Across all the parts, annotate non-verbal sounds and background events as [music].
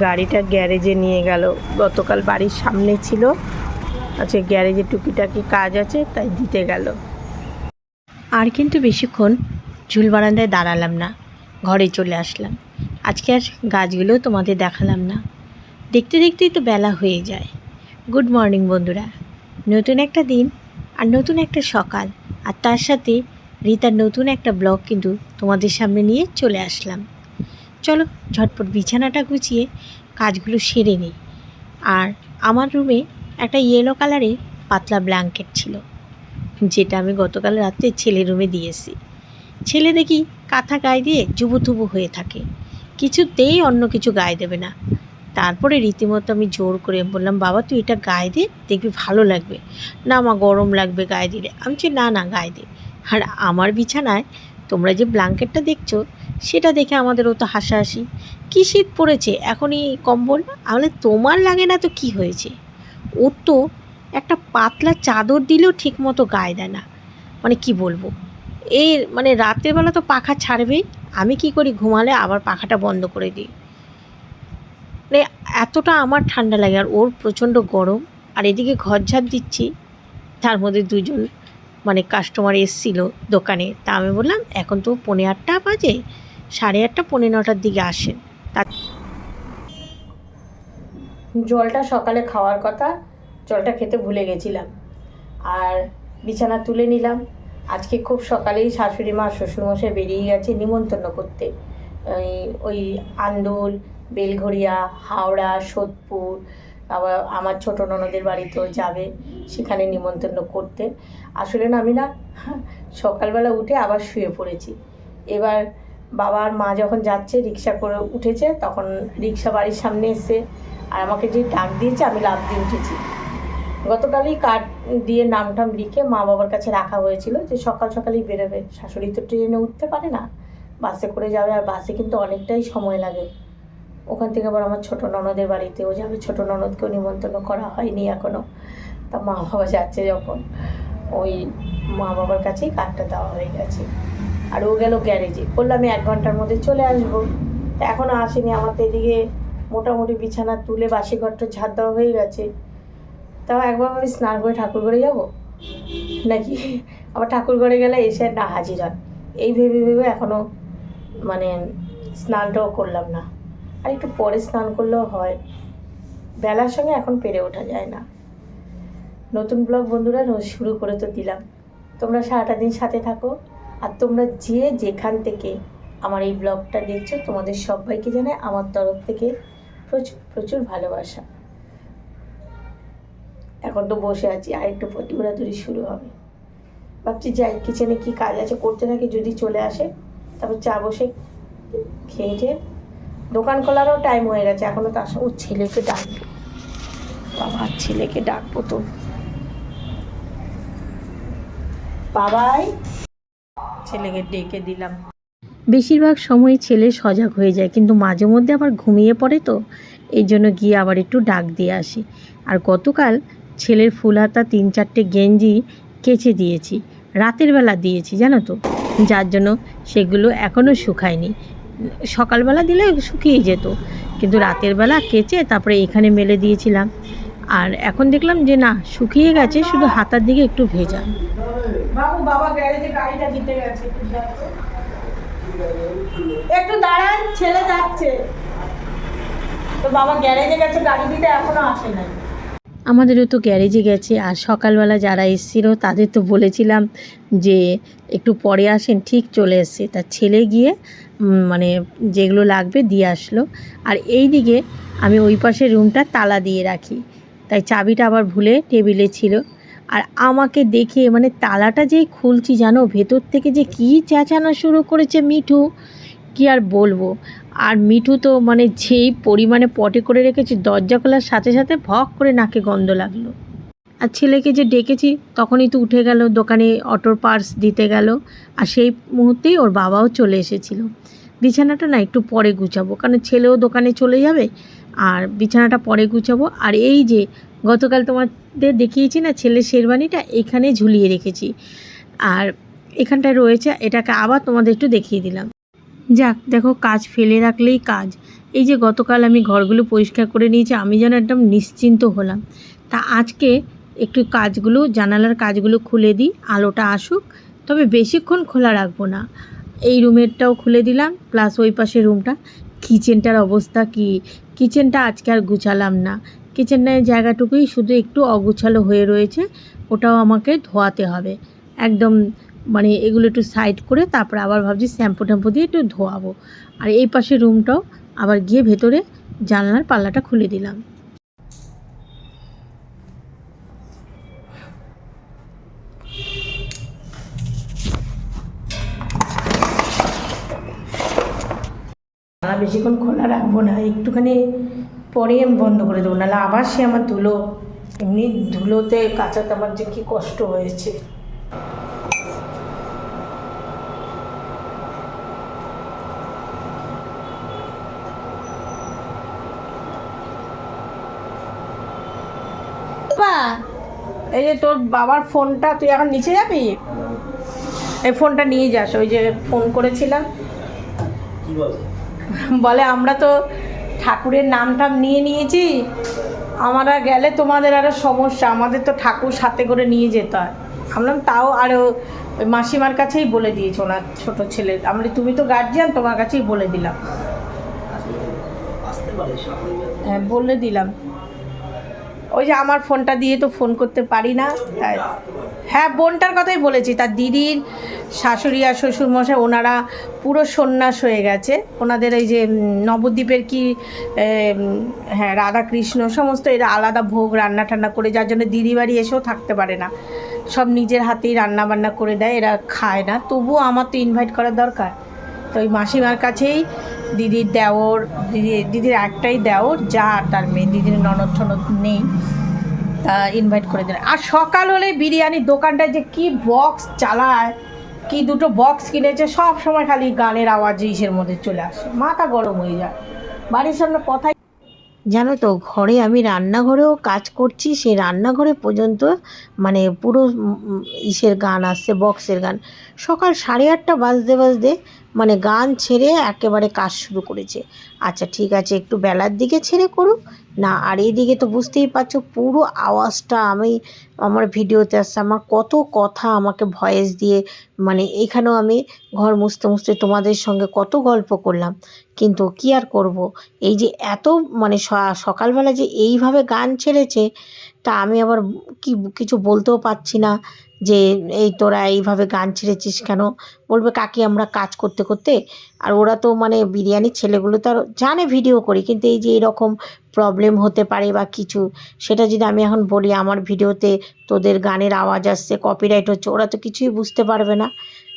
গাড়িটা গ্যারেজে নিয়ে গেল। গতকাল বাড়ির সামনে ছিল। আচ্ছা গ্যারেজে টুকিটাকি কাজ আছে, তাই দিতে গেল। আর কিন্তু বেশিক্ষণ ঝুল বারান্দায় দাঁড়ালাম না, ঘরে চলে আসলাম। আজকে আর গাছগুলো তোমাদের দেখালাম না। দেখতে দেখতেই তো বেলা হয়ে যায়। গুড মর্নিং বন্ধুরা। নতুন একটা দিন আর নতুন একটা সকাল। আর তার সাথে রিতার নতুন একটা ব্লগ কিন্তু তোমাদের সামনে নিয়ে চলে আসলাম। চলো ঝটপট বিছানাটা গুছিয়ে কাজগুলো সেরে নিই। আর আমার রুমে একটা ইয়েলো কালারের পাতলা ব্ল্যাঙ্কেট ছিল, যেটা আমি গতকাল রাত্রে ছেলে রুমে দিয়েছি। ছেলে দেখি কাঁথা গায়ে দিয়ে জুবুথুবু হয়ে থাকে, কিছুতেই অন্য কিছু গায়ে দেবে না। তারপরে রীতিমতো আমি জোর করে বললাম, বাবা, তুই এটা গায়ে দে, দেখবি ভালো লাগবে। না আমার গরম লাগবে গায়ে দিলে। আমি বলছি, না না, গায়ে দে। আর আমার বিছানায় তোমরা যে ব্ল্যাঙ্কেটটা দেখছ সেটা দেখে আমাদেরও তো হাসাহাসি। কী শীত পড়েছে? এখনই কম্বল? তাহলে তোমার লাগে না তো কি হয়েছে? ওর তো একটা পাতলা চাদর দিলেও ঠিক মতো গায়ে দেয় না। মানে কি বলব? এই মানে রাতের বেলা তো পাখা ছাড়বেই। আমি কি করি? ঘুমালে আবার পাখাটা বন্ধ করে দিই। মানে এতটা আমার ঠান্ডা লাগে। আর ওর প্রচণ্ড গরম। আর এদিকে ঘর ঝাড় দিচ্ছি। তার মধ্যে দুজন মানে কাস্টমার এসছিল দোকানে। তা আমি বললাম, এখন তো পৌনে আটটা বাজে। সাড়ে আটটা, পৌনে নটার দিকে আসেন জলটা সকালে খাওয়ার কথা, জলটা খেতে ভুলে গেছিলাম। আর বিছানা তুলে নিলাম। আজকে খুব সকালেই শাশুড়ি মা, শ্বশুরমশাই বেরিয়ে গেছে নিমন্ত্রণ করতে। ওই ওই আন্দোল, বেলঘড়িয়া, হাওড়া, সোদপুর, আবার আমার ছোটো ননদের বাড়িতেও যাবে, সেখানে নিমন্ত্রণ করতে। আসলে না, আমি না, সকালবেলা উঠে আবার শুয়ে পড়েছি। এবার বাবা আর মা যখন যাচ্ছে, রিক্সা করে উঠেছে, তখন রিক্সা বাড়ির সামনে এসে আর আমাকে যে ডাক দিয়েছে, আমি লাভ দিয়ে উঠেছি। গতকালই কার্ড দিয়ে নাম টাম লিখে মা বাবার কাছে রাখা হয়েছিল যে, সকাল সকালেই বেরোবে। শাশুড়ি তো ট্রেনে উঠতে পারে না। বাসে করে যাবে আর বাসে কিন্তু অনেকটাই সময় লাগে। ওখান থেকে আবার আমার ছোটো ননদের বাড়িতেও যাবে। ছোটো ননদকেও নিমন্ত্রণ করা হয়নি এখনও তা মা বাবা যাচ্ছে যখন। ওই মা বাবার কাছেই কার্ডটা দেওয়া হয়ে গেছে। আর ও গেল গ্যারেজে। বললাম আমি এক ঘণ্টার মধ্যে চলে আসব। তা এখনও আসেনি। আমার তো এদিকে মোটামুটি বিছানা তুলে বাসি ঘরটা ঝাড় দেওয়া হয়ে গেছে। তাও একবার আমি স্নান করে ঠাকুর ঘরে যাব? নাকি? আবার ঠাকুর ঘরে গেলে এসে না হাজির হয় এই ভেবে ভেবে এখনও মানে স্নানটাও করলাম না। আর একটু পরে স্নান করলেও হয়। বেলার সঙ্গে এখন পেরে ওঠা যায় না। নতুন ব্লগ বন্ধুরা, শুরু করে তো দিলাম। তোমরা সারাটা দিন সাথে থাকো। আর তোমরা যে যেখান থেকে আমার এই ব্লগটা দেখছ, তোমাদের সবাইকে জানাই আমার তরফ থেকে প্রচুর প্রচুর ভালোবাসা। এখন তো বসে আছি, আর একটু দৌড়াদৌড়ি শুরু হবে। ভাবছি যাই, কিচেনে কি কাজ আছে করতে থাকি যদি চলে আসে, তারপর চা বসে খেয়ে টেয়ে। দোকান খোলারও টাইম হয়ে গেছে এখনও তার সঙ্গে ছেলেকে ডাকবো বাবার ছেলেকে ডাকবো তো। বাবাই। ছেলেকে ডেকে দিলাম। বেশিরভাগ সময় ছেলে সজাগ হয়ে যায়, কিন্তু মাঝে মধ্যে আবার ঘুমিয়ে পড়ে তো। এই জন্য গিয়ে আবার একটু ডাক দিয়ে আসি। আর গতকাল ছেলের ফুল হাতা তিন চারটে গেঞ্জি কেচে দিয়েছি, রাতের বেলা দিয়েছি, জানো তো। যার জন্য সেগুলো এখনও শুকায়নি। সকালবেলা দিলে শুকিয়ে যেত, কিন্তু রাতের বেলা কেচে তারপরে এখানে মেলে দিয়েছিলাম। আর এখন দেখলাম যে না শুকিয়ে গেছে শুধু হাতার দিকে একটু ভেজা। বাবু বাবা গ্যারেজে গাড়িটা দিতে গেছে একটু দাঁড়ান ছেলে যাচ্ছে। তো বাবা গ্যারেজে গেছে গাড়ি দিতে এখনও আসে নাই। আমাদেরও তো গ্যারেজে গেছে আর সকালবেলা যারা এসেছিল তাদের তো বলেছিলাম যে একটু পরে আসেন ঠিক চলে এসছে। তার ছেলে গিয়ে মানে যেগুলো লাগবে দিয়ে আসলো। আর এই দিকে আমি ওই পাশের রুমটা তালা দিয়ে রাখি। তাই চাবিটা আবার ভুলে টেবিলে ছিল। আর আমাকে দেখে মানে তালাটা যেই খুলছি জানো, ভেতর থেকে যে কী চেঁচানো শুরু করেছে মিঠু, কি আর বলব? আর মিঠু তো মানে যেই পরিমাণে পটে করে রেখেছি, দরজা খোলার সাথে সাথে ভক করে নাকে গন্ধ লাগল। আর ছেলেকে যে ডেকেছি, তখনই তো উঠে গেল, দোকানে অটোর পার্স দিতে গেল। আর সেই মুহূর্তেই ওর বাবাও চলে এসেছিল। বিছানাটা না একটু পরে গুছাবো, কারণ ছেলেও দোকানে চলে যাবে আর বিছানাটা পরে গুছাবো। আর এই যে গতকাল তোমাদের দেখিয়েছি না ছেলের শেরবানিটা এখানে ঝুলিয়ে রেখেছি। আর এখানটায় রয়েছে, এটাকে আবার তোমাদের একটু দেখিয়ে দিলাম। যাক, দেখো, কাজ ফেলে রাখলেই কাজ। এই যে গতকাল আমি ঘরগুলো পরিষ্কার করে নিয়েছি, আমি যেন একদম নিশ্চিন্ত হলাম। তা আজকে একটু কাজগুলো, জানালার কাজগুলো খুলে দিই, আলোটা আসুক। তবে বেশিক্ষণ খোলা রাখব না। এই রুমেরটাও খুলে দিলাম, প্লাস ওই পাশের রুমটা। কিচেনটার অবস্থা কি? কিচেনটা আজকে আর গুছালাম না। কিচেনের জায়গাটুকুই শুধু একটু অগুছালো হয়ে রয়েছে, ওটাও আমাকে ধোয়াতে হবে। একদম মানে এগুলো একটু সাইড করে তারপরে আবার ভাবছি শ্যাম্পু ট্যাম্পু দিয়ে একটু ধোয়াবো। আর এই পাশে রুমটাও আবার গিয়ে ভেতরে জানলার পাল্লাটা খুলে দিলাম। বেশিক্ষণ খোলা রাখব না একটুখানি পরে আমি বন্ধ করে দেবো নাহলে আবার সে আমার ধুলো এমনি ধুলোতে কাচাতে আমার যে কী কষ্ট হয়েছে। বাবা, এই যে তোর বাবার ফোনটা তুই এখন নিচে যাবি? এই ফোনটা নিয়ে যাস ওই যে ফোন করেছিলাম। কি বলে বলে আমরা তো ঠাকুরের নাম টাম নিয়ে নিয়েছি আমরা গেলে তোমাদের আরও সমস্যা আমাদের তো ঠাকুর সাথে করে নিয়ে যেতে হয়। আমরা তাও আরও ওই মাসিমার কাছেই বলে দিয়েছ ওনার ছোটো ছেলে। আমরা তুমি তো গার্জিয়ান তোমার কাছেই বলে দিলাম। হ্যাঁ বলে দিলাম। ওই যে আমার ফোনটা দিয়ে তো ফোন করতে পারি না, তাই। হ্যাঁ বোনটার কথাই বলেছি, তার দিদির শাশুড়ি আর শ্বশুরমশাই, ওনারা পুরো সন্ন্যাস হয়ে গেছে। ওনাদের এই যে নবদ্বীপের কি হ্যাঁ রাধাকৃষ্ণ, সমস্ত এরা আলাদা ভোগ রান্না টান্না করে, যার জন্য দিদি বাড়ি এসেও থাকতে পারে না। সব নিজের হাতেই রান্না বান্না করে দেয়, এরা খায় না। তবুও আমার তো ইনভাইট করার দরকার। তো ওই মাসিমার কাছেই দিদির দেওর, দিদি, দিদির একটাই দেওর, যা তার মেয়ে দিদির ননদ টনদ নেই, তা ইনভাইট করে দিলেন। আর সকাল হলে বিরিয়ানির দোকানটায় যে কি বক্স চালায়, কি দুটো বক্স কিনেছে, সব সময় খালি গানের আওয়াজ ইসের মধ্যে চলে আসে। মাথা গরম হয়ে যায়। বাড়ির সামনে কথাই জানো তো, ঘরে আমি রান্নাঘরেও কাজ করছি, সেই রান্নাঘরে পর্যন্ত মানে পুরো ইসের গান আসছে বক্সের গান। সকাল সাড়ে আটটা বাজতে বাজতে মানে গান ছেড়ে একেবারে কাজ শুরু করেছে। আচ্ছা ঠিক আছে, একটু বেলার দিকে ছেড়ে করুক। না, আর এইদিকে তো বুঝতেই পারছ, পুরো আওয়াজটা আমি, আমার ভিডিওতে আসছে, আমার কত কথা আমাকে ভয়েস দিয়ে মানে এখানেও আমি ঘর মুছতে মুছতে তোমাদের সঙ্গে কত গল্প করলাম। কিন্তু কি আর করব? এই যে এত মানে সকালবেলা যে এইভাবে গান ছেড়েছে তা আমি আবার কি কিছু বলতেও পারছি না যে এই তোরা এইভাবে গান ছেড়েছিস কেন? বলবে, কাকি, আমরা কাজ করতে করতে আর ওরা তো মানে বিরিয়ানির ছেলেগুলো তো আর জানে ভিডিও করি, কিন্তু এই যে এরকম প্রবলেম হতে পারে বা কিছু, সেটা যদি আমি এখন বলি, আমার ভিডিওতে তোদের গানের আওয়াজ আসছে কপিরাইট হচ্ছে, ওরা তো কিছুই বুঝতে পারবে না।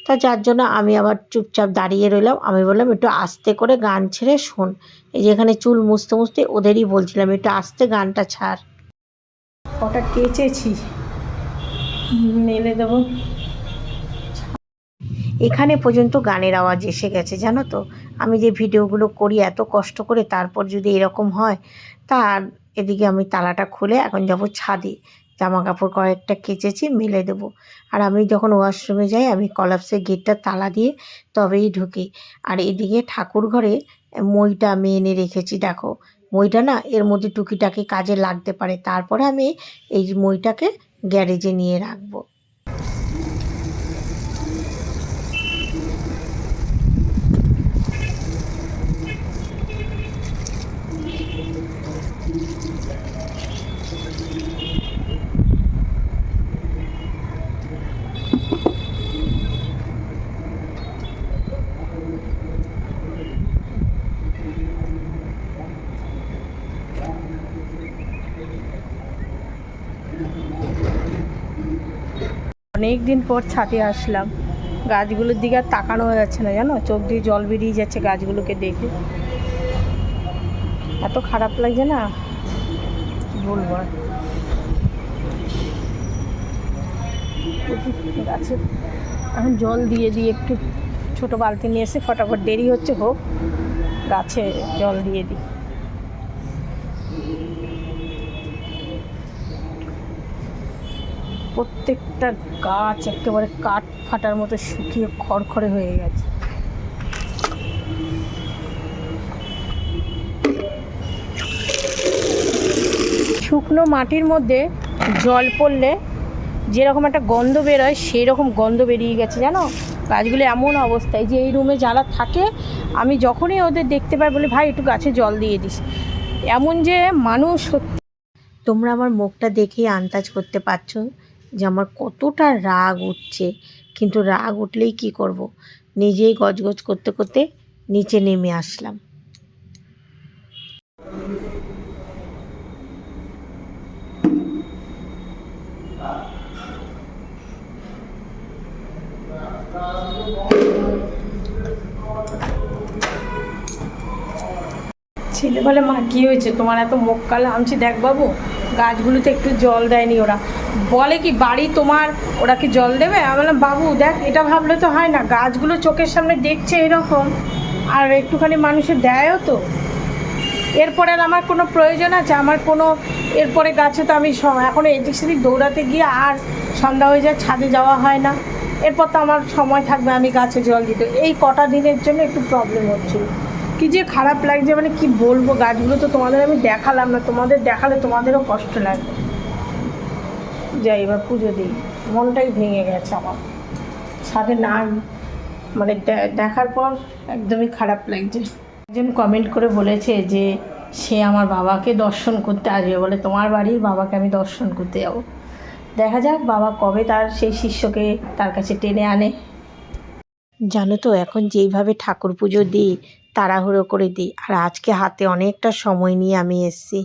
তা যার জন্য আমি আবার চুপচাপ দাঁড়িয়ে রইলাম, আমি বললাম, একটু আস্তে করে গান ছেড়ে শোন। এই যে এখানে চুল মুছতে মুছতে ওদেরই বলছিলাম, একটু আস্তে গানটা ছাড়। ওটা কেচেছি। মেলে দেবো। এখানে পর্যন্ত গানের আওয়াজ এসে গেছে, জানো তো? আমি যে ভিডিওগুলো করি এত কষ্ট করে, তারপর যদি এরকম হয়, তার এদিকে আমি তালাটা খুলে এখন যাব ছাদে। জামা কাপড় কয়েকটা কেচেছি, মেলে দেবো। আর আমি যখন ওয়াশরুমে যাই, আমি কলাপসের গেটটা তালা দিয়ে তবেই ঢুকি। আর এদিকে ঠাকুর ঘরে মইটা আমি এনে রেখেছি, দেখো। মইটা না, এর মধ্যে টুকিটাকি কাজে লাগতে পারে। তারপরে আমি এই মইটাকে গ্যারেজে নিয়ে রাখব। অনেক দিন পর ছাদে আসলাম। গাছগুলোর দিকে আর তাকানো যাচ্ছে না, জানো? চোখ দিয়ে জল বেরিয়ে যাচ্ছে গাছগুলোকে দেখে। এত খারাপ লাগছে না? বলব আর? গাছে এখন জল দিয়ে দিয়ে একটু ছোট বালতি নিয়ে এসে ফটাফট দেরি হচ্ছে, হোক। গাছে জল দিয়ে দিই। প্রত্যেকটা গাছ একেবারে কাঠ ফাটার মতো শুকিয়ে খড়খড়ে হয়ে গেছে। শুকনো মাটির মধ্যে জল পড়লে যেরকম একটা গন্ধ বেরোয় সেই রকম গন্ধ বেরিয়ে গেছে, জানো? গাছগুলো এমন অবস্থায় যে এই রুমে যারা থাকে, আমি যখনই ওদের দেখতে পাই, বলে, ভাই, একটু গাছে জল দিয়ে দিস। এমন যে মানুষ সত্যি তোমরা আমার মুখটা দেখেই আন্দাজ করতে পারছ যে আমার কতটা রাগ উঠছে কিন্তু রাগ উঠলেই কি করব। নিজেই গজগজ করতে করতে নিচে নেমে আসলাম ছেলে বলে, মা, কী হয়েছে? তোমার এত মুখ কালো? আমছি দেখ বাবু, গাছগুলোতে একটু জল দেয়নি ওরা। বলে কি, বাড়ি তোমার, ওরা কি জল দেবে? আমি বললাম, বাবু, দেখ, এটা ভাবলে তো হয় না। গাছগুলো চোখের সামনে দেখছে এরকম, আর একটুখানি মানুষের দেয়ও তো। এরপরে আমার কোনো প্রয়োজন আছে? আমার কোনো, এরপরে গাছে তো আমি এখন এদিক সেদিক দৌড়াতে গিয়ে আর সন্ধ্যা হয়ে যায়, ছাদে যাওয়া হয় না। এরপর তো আমার সময় থাকবে আমি গাছে জল দিতে। এই কটা দিনের জন্য একটু প্রবলেম হচ্ছিল। কি যে খারাপ লাগছে মানে কি বলব? গাছগুলো তো তোমাদের আমি দেখালাম না, তোমাদের দেখালে তোমাদেরও কষ্ট লাগবে। যাই, এবার পুজো দিই। মনটাই ভেঙে গেছে আমার। সাথে না মানে দেখার পর একদমই খারাপ লাগছে। একজন কমেন্ট করে বলেছে যে, সে আমার বাবাকে দর্শন করতে আসবে। বলে, তোমার বাড়ির বাবাকে আমি দর্শন করতে যাব। দেখা যাক, বাবা কবে তার সেই শিষ্যকে তার কাছে টেনে আনে। জানো তো, এখন যেইভাবে ঠাকুর পুজো দিই তাড়াহুড়ো করে দিই। আর আজকে হাতে অনেকটা সময় নিয়ে আমি এসেছি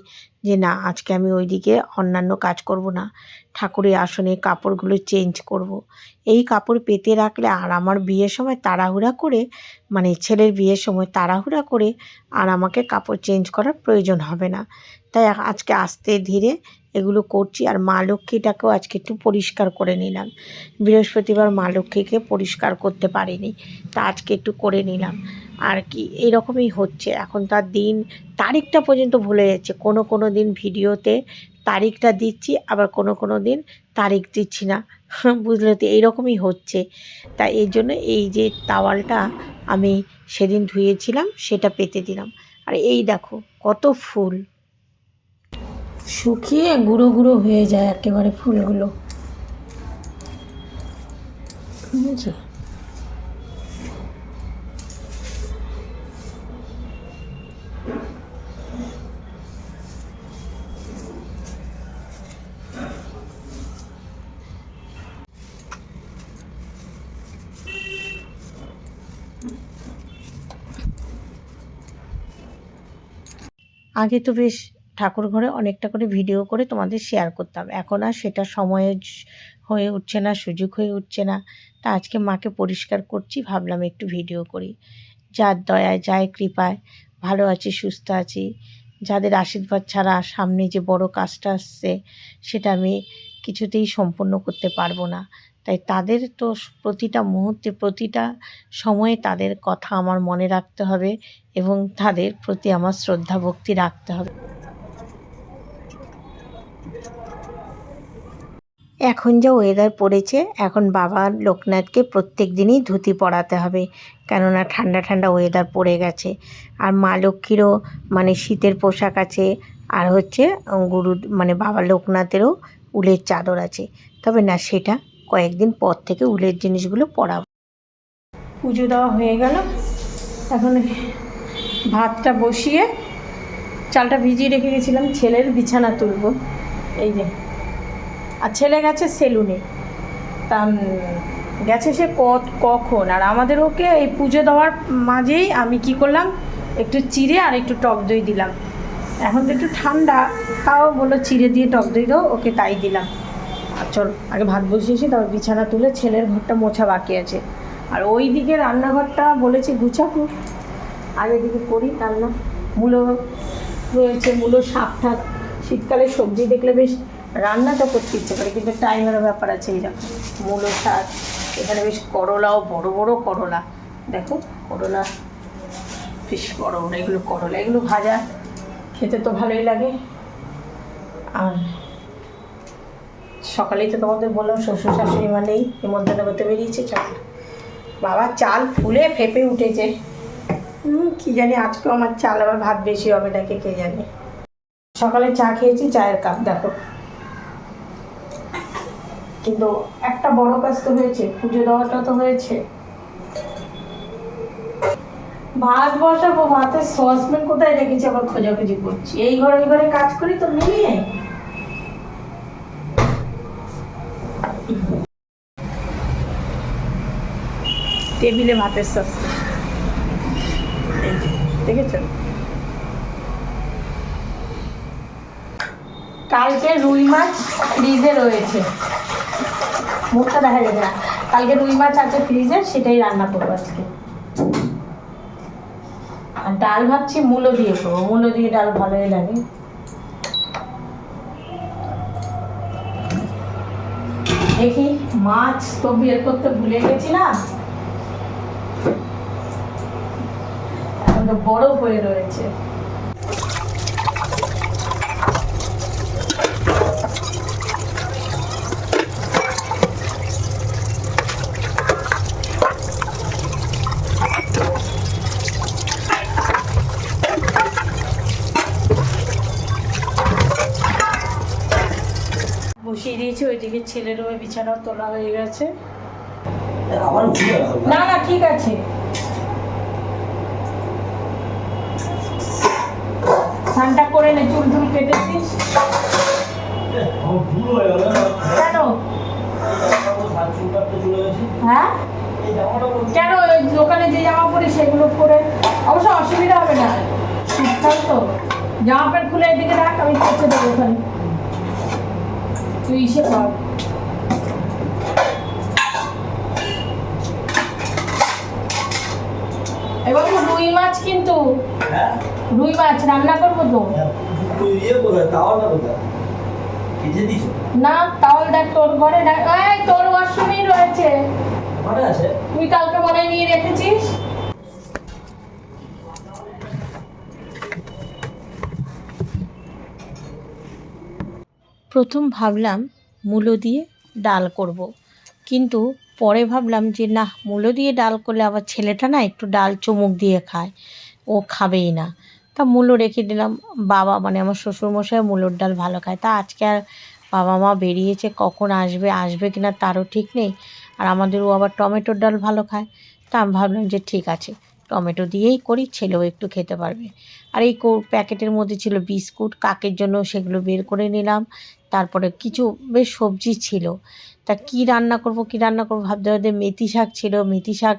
যে না, আজকে আমি ওইদিকে অন্যান্য কাজ করব না। ঠাকুরের আসনে কাপড়গুলো চেঞ্জ করব। এই কাপড় পেতে রাখলে আর আমার বিয়ের সময় তাড়াহুড়া করে মানে ছেলের বিয়ের সময় তাড়াহুড়া করে আর আমাকে কাপড় চেঞ্জ করার প্রয়োজন হবে না। তাই আজকে আস্তে ধীরে এগুলো করছি আর মা লক্ষ্মীটাকেও আজকে একটু পরিষ্কার করে নিলাম। বৃহস্পতিবার মা লক্ষ্মীকে পরিষ্কার করতে পারিনি, তা আজকে একটু করে নিলাম। আর কি, এইরকমই হচ্ছে। এখন তার দিন, তারিখটা পর্যন্ত ভুলে যাচ্ছে। কোনো কোনো দিন ভিডিওতে তারিখটা দিচ্ছি, আবার কোনো কোনো দিন তারিখ দিচ্ছি না। [laughs] বুঝলে তো, এইরকমই হচ্ছে। তাই এই জন্য এই যে তাওয়ালটা আমি সেদিন ধুয়েছিলাম, সেটা পেতে দিলাম। আর এই দেখো, কত ফুল। শুকিয়ে গুঁড়ো গুঁড়ো হয়ে যায় একেবারে ফুলগুলো। বুঝেছ? আগে তো বেশ ঠাকুর ঘরে অনেকটা করে ভিডিও করে তোমাদের শেয়ার করতাম। এখন আর সেটা সময়ে হয়ে উঠছে না, সুযোগ হয়ে উঠছে না। তা আজকে মাকে পরিষ্কার করছি, ভাবলাম একটু ভিডিও করি। যার দয়ায় যায় কৃপায় ভালো আছি, সুস্থ আছি। যাদের আশীর্বাদ ছাড়া সামনে যে বড় কাজটা আসছে, সেটা আমি কিছুতেই সম্পূর্ণ করতে পারব না। তাই তাদের তো প্রতিটা মুহূর্তে, প্রতিটা সময়ে তাদের কথা আমার মনে রাখতে হবে এবং তাদের প্রতি আমার শ্রদ্ধা, ভক্তি রাখতে হবে। এখন যা ওয়েদার পড়েছে, এখন বাবা লোকনাথকে প্রত্যেক দিনই ধুতি পরাতে হবে, কেননা ঠান্ডা ঠান্ডা ওয়েদার পড়ে গেছে। আর মা লক্ষ্মীরও মানে শীতের পোশাক আছে, আর হচ্ছে গুরু মানে বাবা লোকনাথেরও উলের চাদর আছে। তবে না, সেটা কয়েকদিন পর থেকে উলের জিনিসগুলো পরাবো পুজো দেওয়া হয়ে গেল। এখন ভাতটা বসিয়ে চালটা ভিজিয়ে রেখে গেছিলাম, ছেলের বিছানা তুলবো। এই যে। আর ছেলে গেছে সেলুনে। তা গেছে সে কত কখন? আর আমাদের ওকে এই পুজো দেওয়ার মাঝেই আমি কি করলাম, একটু চিড়ে আর একটু টক দই দিলাম। এখন তো একটু ঠান্ডা, তাও বলল চিড়ে দিয়ে টক দই দাও, ওকে তাই দিলাম। চল, আগে ভাত বসিয়েছি তারপর বিছানা তুলে ছেলের ঘরটা মোছা বাকি আছে। আর ওই দিকে রান্নাঘরটা বলেছি গুছাকু আর এদিকে করি রান্না। মূলো রয়েছে, মূলো, শাক ঠাক শীতকালে সবজি দেখলে বেশ রান্নাটা করতে ইচ্ছে করে, কিন্তু টাইমেরও ব্যাপার আছে এই দেখো মূলো, শাক, এখানে বেশ করলাও, বড় বড় করলা। দেখো, করলা বেশ বড় বড়, এগুলো করলা, এগুলো ভাজা। খেতে তো ভালোই লাগে। আর সকালেই তো তোমাদের বললাম, শ্বশুর শাশুড়ি মানেই নিমন্ত্রণ করতে বেরিয়েছে, চল। বাবা চাল ফুলে ফেপে উঠেছে। কি জানি আজকেও আমার চাল আবার ভাত বেশি হবে নাকি, কে জানে। সকালে চা খেয়েছি, চায়ের কাপ, দেখো। কিন্তু একটা বড় কাজ তো হয়েছে, পুজো দেওয়াটা তো হয়েছে। ভাত বসাবো, ভাতের সসপ্যান কোথায় রেখেছি, আবার খোঁজাখুঁজি করছি। এই ঘরে ঘরে কাজ করি তো মিলিয়ে টেবিলে ভাতের সসপ্যান দেখেছ? কালকে রুই মাছ ফ্রিজে রয়েছে। মুখটা দেখা যাবে না। কালকে রুই মাছ আছে ফ্রিজে সেটাই রান্না করব আজকে। আর ডাল ভাবছি মূলো দিয়ে করব। মূলো দিয়ে ডাল ভালোই লাগে। দেখি মাছ তো বের করতে ভুলে গেছি না এখন বড় হয়ে রয়েছে। বসিয়ে দিয়েছি ওইদিকে ছেলের ওই বিছানাও তোলা হয়ে গেছে। না না ঠিক আছে স্নানটা করে নে চুল টুল কেটেছিস। কেন। হ্যাঁ? কেন? ওই দোকানে যে জামা পরি সেগুলো পরে। অবশ্য অসুবিধা হবে না। ঠিকঠাক তো। জামা প্যান্ট খুলে এদিকে রাখ, আমি পৌঁছে দেবো ওখানে। তুই ইসে কর এবার রুই মাছ কিন্তু? রুই মাছ রান্না করব তো? তুই ইয়ে কোথায়? তাওয়াটা কোথায়? কেটে দিছো? না তাহলে দেখ তোর ঘরে এই তোর ওয়াশরুমেই রয়েছে ঘরে আছে? তুই কালকে মনে নিয়ে রেখেছিস প্রথম ভাবলাম মূলো দিয়ে ডাল করব। কিন্তু পরে ভাবলাম যে না মূলো দিয়ে ডাল করলে আবার ছেলেটা না একটু ডাল চুমুক দিয়ে খায় ও খাবেই না তা মূলো রেখে দিলাম। বাবা মানে আমার শ্বশুরমশাই মূলোর ডাল ভালো খায়। তা আজকে আর বাবা মা বেরিয়েছে, কখন আসবে আসবে কি না তারও ঠিক নেই। আর আমাদেরও আবার টমেটোর ডাল ভালো খায়। তা আমি ভাবলাম যে ঠিক আছে, টমেটো দিয়েই করি, ছেলেও একটু খেতে পারবে। আর এই প্যাকেটের মধ্যে ছিল বিস্কুট, কাকের জন্য সেগুলো বের করে নিলাম। তারপরে কিছু বেশ সবজি ছিল। তা কি রান্না করব, কি রান্না করব ভাবতে ভাবতে মেথি শাক ছিল। মেথি শাক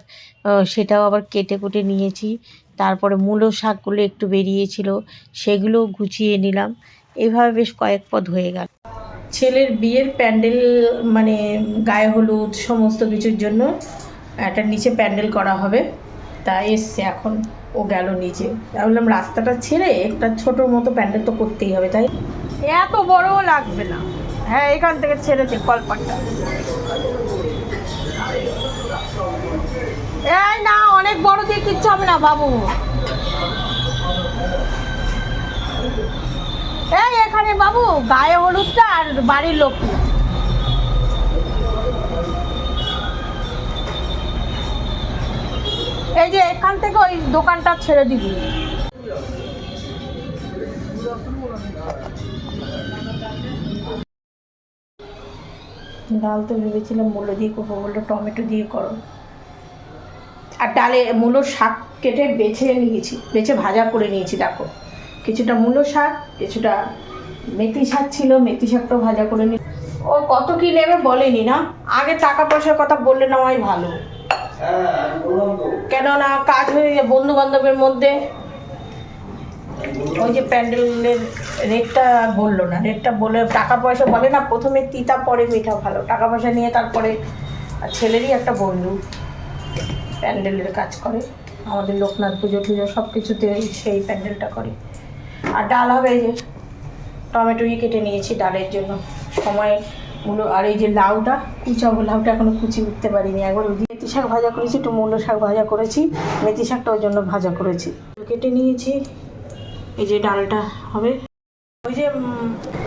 সেটাও আবার কেটে কুটে নিয়েছি। তারপরে মূলো শাকগুলো একটু বেরিয়েছিল সেগুলো গুছিয়ে নিলাম। এভাবে বেশ কয়েক পদ হয়ে গেল। ছেলের বিয়ের প্যান্ডেল মানে গায়ে হলুদ সমস্ত কিছুর জন্য একটা নিচে প্যান্ডেল করা হবে। তা এসছে এখন, ও গেল নিচে। বললাম রাস্তাটা ছেড়ে একটা ছোট মতো প্যান্ডেল তো করতেই হবে, তাই এত বড়ও লাগবে না। হ্যাঁ এখান থেকে ছেড়ে দে কলপাটটা। এই না, অনেক বড় দিয়ে কিচ্ছু হবে না, বাবু। এই এখানে বাবু, গায়ে হলুদটা আর বাড়ির লোক। এই যে এখান থেকে ওই দোকানটা ছেড়ে দিবি। ডাল তো ভেবেছিলাম মূলো দিয়ে করব, বলল টমেটো দিয়ে করো। আর ডালে মূলো শাক কেটে বেছে নিয়েছি, বেছে ভাজা করে নিয়েছি, দেখো। কিছুটা মূলো শাক, কিছুটা মেথি শাক ছিল, মেথি শাকটাও ভাজা করে নি ও কত কি নেবে বলেনি না? আগে টাকা পয়সার কথা বললে না হয় ভালো। কেননা কাজ হয়ে যায় বন্ধু বান্ধবের মধ্যে। ওই যে প্যান্ডেলের রেটটা বলল না, রেটটা বলে টাকা পয়সা বলে না, প্রথমে তিতা, পরে মিঠা ভালো। টাকা পয়সা নিয়ে তারপরে ছেলেরই একটা বন্ধু। প্যান্ডেলের কাজ করে। আমাদের লোকনাথ পুজো টুজো সব কিছুতে সেই প্যান্ডেলটা করে। আর ডাল হবে যে টমেটোই কেটে নিয়েছি ডালের জন্য। সময় মূলো আর এই যে লাউটা, কুচাবো লাউটা এখনও কুচি উঠতে পারিনি। একবার মেথি শাক ভাজা করেছি, একটু মূলো শাক ভাজা করেছি, মেথি শাকটা ওই জন্য ভাজা করেছি। কেটে নিয়েছি, এই যে ডালটা হবে। ওই যে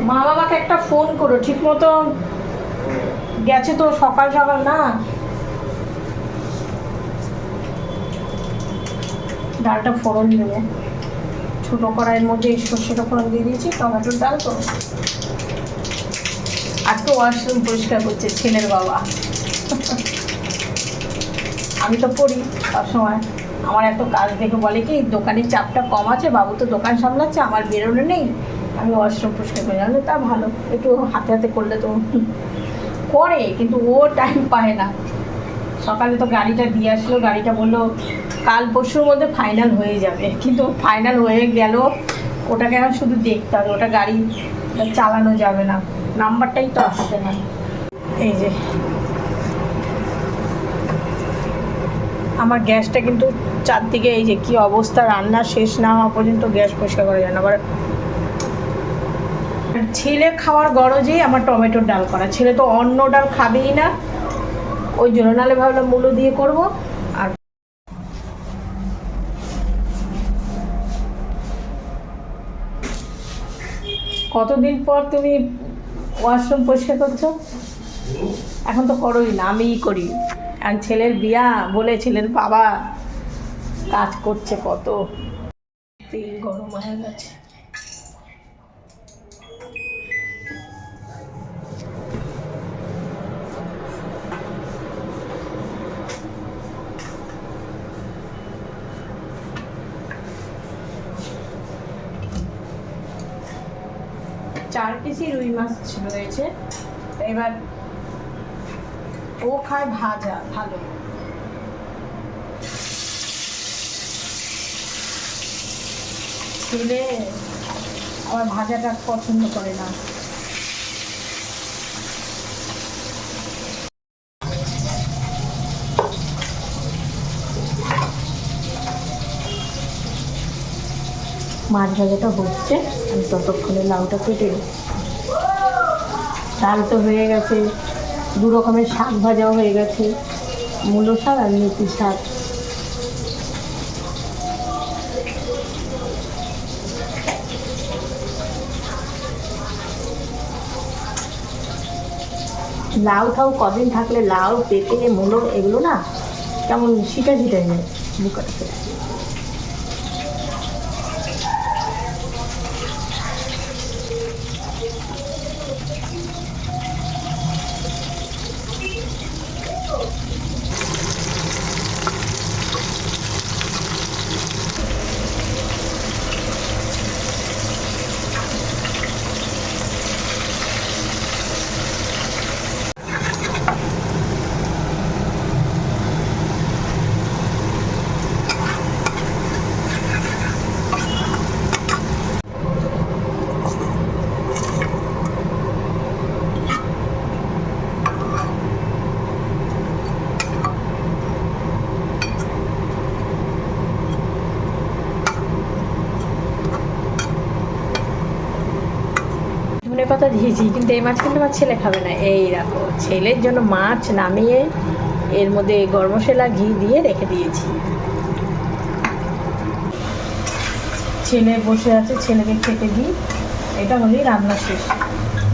মা বাবাকে একটা ফোন করো ঠিক মতো গেছে তো সকাল সকাল না? ডালটা ফোড়ন দেবো ছোটো কড়াইয়ের মধ্যে সর্ষেটা ফোড়ন দিয়ে দিয়েছি, টমেটোর ডাল তো। আর তো ওয়াশরুম পরিষ্কার করছে, ছেলের বাবা। আমি তো পড়ি সবসময়। আমার এত কাজ দেখে বলে কি, দোকানের চাপটা কম আছে, বাবু তো দোকান সামলাচ্ছে, আমার বেরোনো নেই। আমি ওয়াশরুম পরিষ্কার করি জানলে তা ভালো। একটু হাতে হাতে করলে তো করে, কিন্তু ও টাইম পায় না। সকালে তো গাড়িটা দিয়ে আসলো, গাড়িটা বলল কাল পরশুর মধ্যে ফাইনাল হয়ে যাবে। কিন্তু ফাইনাল হয়ে গেল ওটাকে এখন শুধু দেখতে হবে, ওটা গাড়ি চালানো যাবে না। নাম্বারটাই তো আসছে না। এই যে। আমার গ্যাসটা কিন্তু চারদিকে এই যে কি অবস্থা, রান্না শেষ না হওয়া পর্যন্ত গ্যাস পরিষ্কার করা যায় না। আবার ছেলে খাওয়ার গরজেই আমার টমেটোর ডাল করা। ছেলে তো অন্য ডাল খাবেই না। ওই জন্য নালে ভাবলাম মূলো দিয়ে করব। কতদিন পর তুমি ওয়াশরুম পরিষ্কার করছ? এখন তো করোই না, আমিই করি। আর ছেলের বিয়া বলে ছেলের বাবা কাজ করছে কত। গরম হয়ে গেছে। পিসই রুই মাছ রয়েছে। এবার ও খায় ভাজা, ভালো। ছেলে আবার ভাজাটা পছন্দ করে না। মাছ ভাজাটা হচ্ছে, আমি ততক্ষণে লাউটা কেটে। ডাল তো হয়ে গেছে। দু রকমের শাক ভাজাও হয়ে গেছে। মূলো শাক আর মেথি শাক। লাউ ঠাউ কদিন থাকলে লাউ, পেঁপে, মূলো এগুলো না কেমন শিটা শিটাই নেই বুকাটাতে পাতা দিয়েছি, কিন্তু এই মাছ কিন্তু আমার ছেলে খাবে না। এই রাখো ছেলের জন্য মাছ নামিয়ে এর মধ্যে গরম মশলা, ঘি দিয়ে রেখে দিয়েছি। ছেলে বসে আছে, ছেলেকে খেতে দিই। এটা হলেই রান্না শেষ।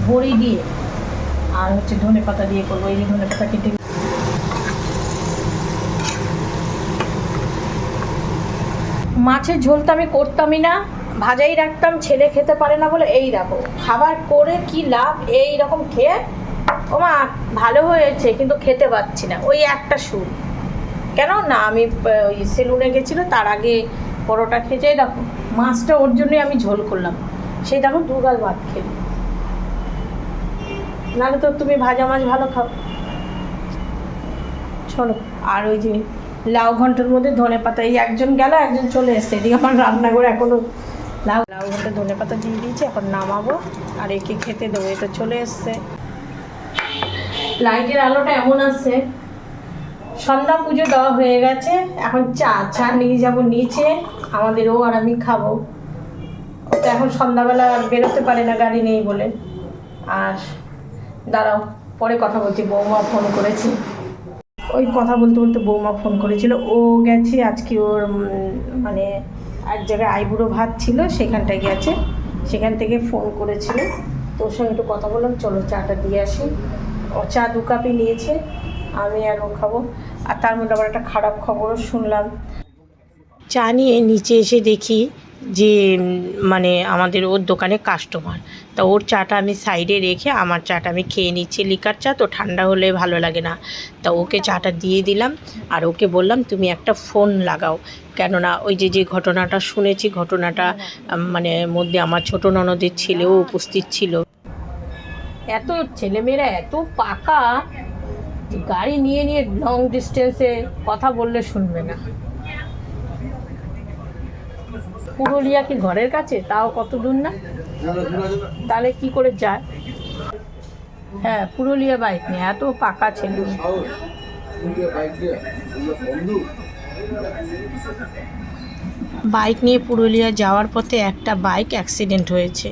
বড়ি দিয়ে। আর হচ্ছে ধনে পাতা দিয়ে করব, এই যে ধনে পাতা কেটে মাছের ঝোল তো আমি করতামই না। ভাজাই রাখতাম, ছেলে খেতে পারে না বলে এই রাখো খাবার করে কি লাভ, এই রকম খেয়ে, ও মা, ভালো হয়েছে, কিন্তু খেতে পাচ্ছি না, ওই একটা সুর। কেন? না, আমি ওই সেলুনে গেছিল, তার আগে পরোটা খেয়েছে দেখো, মাছটা ওর জন্যই আমি ঝোল করলাম। সেই দেখো দুগাল ভাত খেলি। নাহলে তো তুমি ভাজা মাছ ভালো খাও। চলো আর ওই যে লাউ ঘণ্টার মধ্যে ধনে পাতা এই একজন গেল, একজন চলে এসছে, এদিকে আমার রান্নাঘর এখনও লাউ লাউ ঘণ্টা ধনে পাতা দিয়ে দিয়েছি, এখন নামাবো। আর একে খেতে দেবো, এটা চলে এসছে। লাইটের আলোটা এমন আছে। সন্ধ্যা পুজো দেওয়া হয়ে গেছে, এখন চা চা নিয়ে যাব নিচে, আমাদেরও আর আমি খাব। তো এখন সন্ধ্যাবেলা বেরোতে পারে না, গাড়ি নেই বলে। আর দাঁড়াও, পরে কথা বলছি, বৌমা ফোন করেছি। ওই কথা বলতে বলতে বৌমা ফোন করেছিল, ও গেছে আজকে ওর মানে এক জায়গায় আইবুড়ো ভাত ছিল, সেখানটায় গেছে। সেখান থেকে ফোন করেছিল। তোর সঙ্গে একটু কথা বললাম, চলো চাটা দিয়ে আসি। ও চা দু কাপই নিয়েছে, আমি আর ও খাব। আর তার মধ্যে আবার একটা খারাপ খবরও শুনলাম। চা নিয়ে নিচে এসে দেখি যে মানে আমাদের ওর দোকানে কাস্টমার তা ওর চাটা আমি সাইডে রেখে আমার চাটা আমি খেয়ে নিচ্ছি। লিকার চা তো ঠান্ডা হলে ভালো লাগে না। তা ওকে চাটা দিয়ে দিলাম। আর ওকে বললাম, তুমি একটা ফোন লাগাও। কেননা ওই যে যে ঘটনাটা শুনেছি, ঘটনাটা মানে মধ্যে আমার ছোট ননদের ছেলেও উপস্থিত ছিল। এত ছেলেমেয়েরা এত পাকা গাড়ি নিয়ে নিয়ে লং ডিস্টেন্সে কথা বললে শুনবে না। পুরুলিয়া কি ঘরের কাছে? তাও কত দূর না? তাহলে কি করে যায়? হ্যাঁ পুরুলিয়া বাইক নিয়ে। এত পাকা ছেলে। বাইক নিয়ে পুরুলিয়া যাওয়ার পথে একটা বাইক অ্যাক্সিডেন্ট হয়েছে।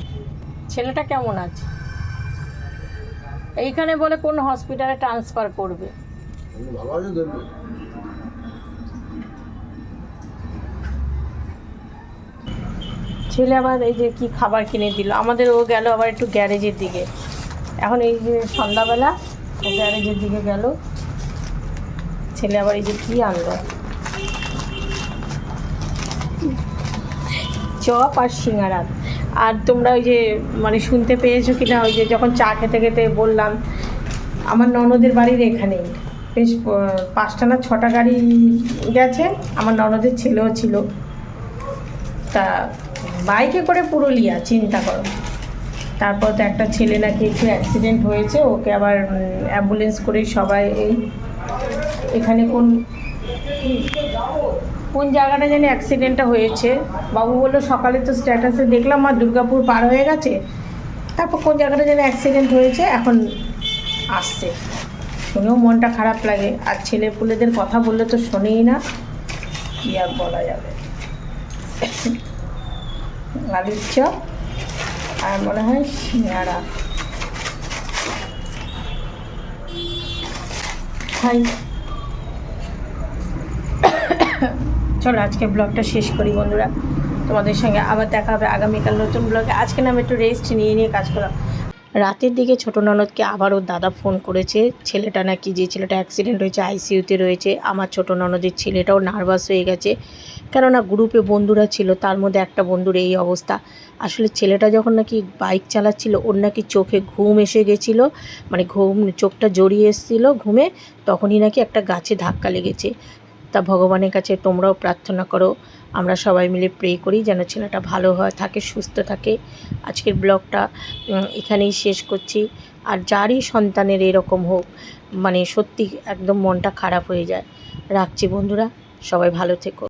ছেলেটা কেমন আছে? এইখানে বলে কোন হসপিটালে ট্রান্সফার করবে? ছেলে আবার এই যে কি খাবার কিনে দিল? আমাদের ও গেল আবার একটু গ্যারেজের দিকে। এখন এই যে সন্ধ্যাবেলা ও গ্যারেজের দিকে গেল। ছেলে আবার এই যে কি আনলো? চপ আর সিঙ্গারা। আর তোমরা ওই যে মানে শুনতে পেয়েছ কি না ওই যে যখন চা খেতে খেতে বললাম, আমার ননদের বাড়ির এখানেই বেশ পাঁচটা না ছটা গাড়ি গেছে। আমার ননদের ছেলেও ছিল। তা বাইকে করে পুরুলিয়া, চিন্তা করো। তারপর তো একটা ছেলে নাকি একটু অ্যাক্সিডেন্ট হয়েছে, ওকে আবার অ্যাম্বুলেন্স করে সবাই এই, এখানে কোন কোন জায়গাটা জানি অ্যাক্সিডেন্টটা হয়েছে। বাবু বলল, সকালে তো স্ট্যাটাসে দেখলাম আর দুর্গাপুর পার হয়ে গেছে। তারপর কোন জায়গাটা যেন অ্যাক্সিডেন্ট হয়েছে, এখন আসছে। শুনেও মনটা খারাপ লাগে। আর ছেলে পুলেদের কথা বললে তো শোনেই না। কী আর বলা যাবে? আলুর চপ আর মনে হয় সিঙাড়া খাই চলো আজকে ব্লগটা শেষ করি বন্ধুরা। তোমাদের সঙ্গে আবার দেখা হবে আগামীকাল নতুন ব্লগে। আজকে না, আমি একটু রেস্ট নিয়ে নিয়ে কাজ করলাম। রাতের দিকে ছোট ননদকে আবার ওর দাদা ফোন করেছে, ছেলেটা নাকি যে ছেলেটা অ্যাক্সিডেন্ট হয়েছে আইসিইউতে রয়েছে, আমার ছোট ননদের ছেলেটাও নার্ভাস হয়ে গেছে। কেননা গ্রুপে বন্ধুরা ছিল, তার মধ্যে একটা বন্ধুর এই অবস্থা। আসলে ছেলেটা যখন নাকি বাইক চালাচ্ছিল, ওর নাকি চোখে ঘুম এসে গেছিল মানে ঘুম, চোখটা জড়িয়ে এসেছিল ঘুমে, তখনই নাকি একটা গাছে ধাক্কা লেগেছে। তা ভগবানের কাছে তোমরাও প্রার্থনা করো আমরা সবাই মিলে প্রে করি যেন ছেলেটা ভালো হয়, থাকে, সুস্থ থাকে। আজকের ব্লগটা এখানেই শেষ করছি। আর যারই সন্তানের এরকম হোক মানে সত্যি একদম মনটা খারাপ হয়ে যায়। রাখছি বন্ধুরা, সবাই ভালো থেকো।